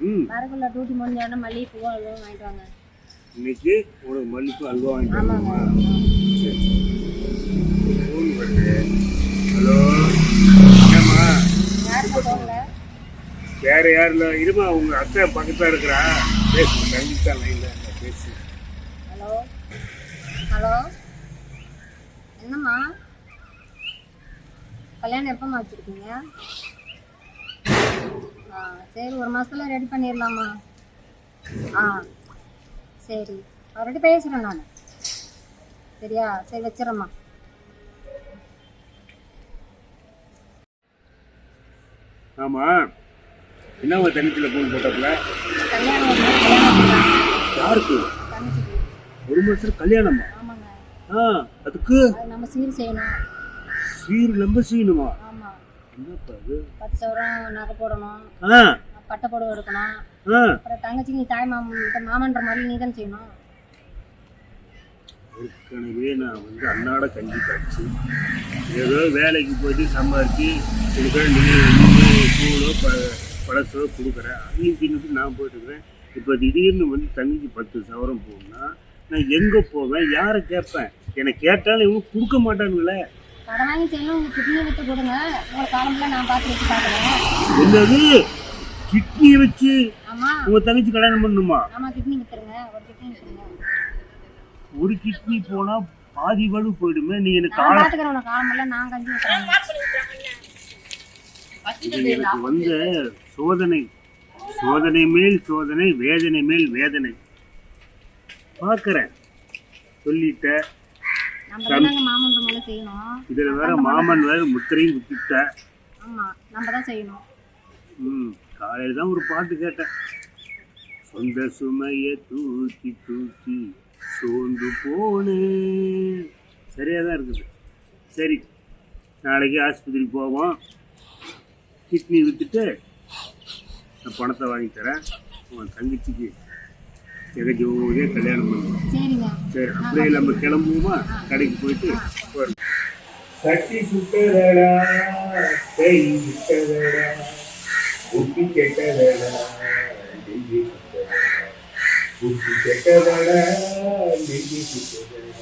ம். வரக்குள்ள டியூட்டி முடிஞ்சோடனே மல்லிகை பூவோ அல்வா வாங்கிட்டு வாங்க. இன்னைக்கு உனக்கு மல்லிப்பூ அல்வா வாங்கிட்டு வரணுமா? ஃபோன் வருது. ஹலோ போகல வேற யாரும் இல்லை. இருமா உங்க அத்தை பக்கத்துல இருக்கிறா. பேசு கண்டிப்பா லைன்ல பேசு. ஹலோ? ஹலோ? என்னம்மா? கல்யாணம் எப்போம்மா வச்சுருக்கீங்க? ஆ சரி ஒரு மாதத்துல ரெடி பண்ணிடலாமா ஆ சரி. அவர்கிட்ட பேசுகிறேன் நான். சரியா? சரி வச்சிடறேம்மா ஆமா. என்ன உங்க போட்டப்பல ஒரு நாள் கல்யாணம் வச்சுருக்காங்க. யாருக்கு? ஒரு மாசத்துல கல்யாணமா? ஆமாங்க. ஆ அதுக்கு? அது நம்ம சீர் செய்யணும். சீர் நம்ப செய்யணுமா? பத்து சவரம் நகை போடணும். பட்டை புடவை எடுக்கணும். அப்புறம் தங்கச்சிக்கு நீ தாய் மாமன் மாமன்ற மாதிரி நீ தான் செய்யணும். ஏற்கனவே நான் வந்து அன்னாட கஞ்சி காய்ச்சி ஏதோ வேலைக்கு போயிட்டு சம்பாதிச்சு கொடுக்குற நீங்கள் சூடோ ப பழசோ கொடுக்குறேன். அதையும் தின்னுட்டு நான் போயிட்டுருக்கிறேன் இப்போ திடீர்னு வந்து தண்ணிக்கு பத்து சவரம் போகணும்னா நான் எங்கே போவேன்? யாரை கேட்பேன்? என்னை கேட்டாலும் இவங்க கொடுக்க மாட்டானுங்களே கடன் வாங்கி செய்யணும் உங்கள் கிட்னி விட்டு கொடுங்க. உங்களை காலம்புல நான் பார்த்து வச்சு பார்க்குறேன். என்னது? கிட்னியை வச்சு ஆமாம் உங்கள் தங்கச்சி கல்யாணம் பண்ணணுமா? ஆமாம் கிட்னி விற்றுருங்க ஒரு கிட்னி விற்றுருங்க ஒரு கிட்னி போனால் பாதி வலு போயிடுமே. நீ எனக்கு பார்த்துக்கிறேன் உனக்கு காலம்புல நான் கஞ்சி எனக்கு வந்த சோதனை. சோதனை மேல் சோதனை வேதனை மேல் வேதனை. பார்க்கறேன். சொல்லிட்ட இதுல வேற மாமன் வேற முத்திரையும் குத்திட்ட. ஆமாம் நம்ம தான் செய்யணும். ம் காலையில் தான் ஒரு பாட்டு கேட்டேன். சொந்த சுமைய தூக்கி தூக்கி சோர்ந்து போனேன் சரியாக தான் இருக்குது. சரி நாளைக்கு ஆஸ்பத்திரி போவோம். கிட்னி விற்றுட்டு நான் பணத்தை வாங்கி தரேன். உன் தங்கச்சிக்கு எனக்கு ஒரே கல்யாணம் பண்ணுவோம். சரி அப்படியே நம்ம கிளம்புவோமா? கடைக்கு போயிட்டு வரும் சட்டி சுட்டதடா கை விட்டதடா புத்தி கெட்டதடா நெஞ்சு சுட்டதடா புத்தி கெட்டதடா நெஞ்சு சுட்டதடா.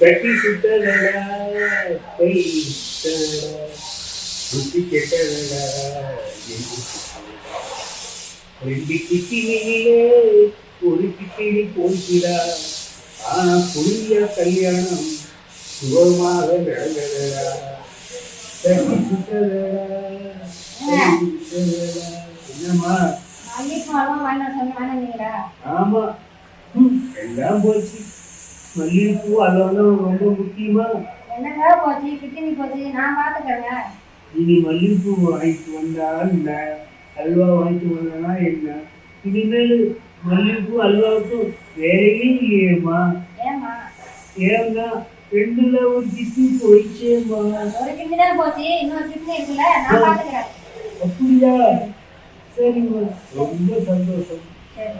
சட்டி சுட்டதடா கை விட்டதடா புத்தி கெட்டதடா நெஞ்சு சுட்டதடா. ரெண்டு கிட்டினிலே ஒரு கிட்டினி போகிறா. ஆனா புதிய கல்யாணம் சுகமாக நடந்ததா. என்னம்மா? ஆமா. எல்லாம் போச்சு. மல்லிகைப்பூ அதெல்லாம் ரொம்ப முக்கியமா? என்னங்க போச்சு? கிட்னி போச்சு? நான் பார்த்துக்கிறேங்க. இனி மல்லிகைப்பூ வாங்கிட்டு வந்தா என்ன? அல்வா வாங்கிட்டு வந்தா என்ன? இனிமேல் மல்லிகைப்பூ அல்வாவுக்கும் வேலையே இல்லையேம்மா. ஏம்மா? ஏன்னா ரெண்டுல ஒரு கிட்னி போயிடுச்சேம்மா. ஒரு கிட்னி தான் போச்சு இன்னொரு கிட்னி இருக்குல்ல நான் பார்த்துக்கிறேன். அப்படியா? சரிம்மா. ரொம்ப சந்தோஷம். சரி.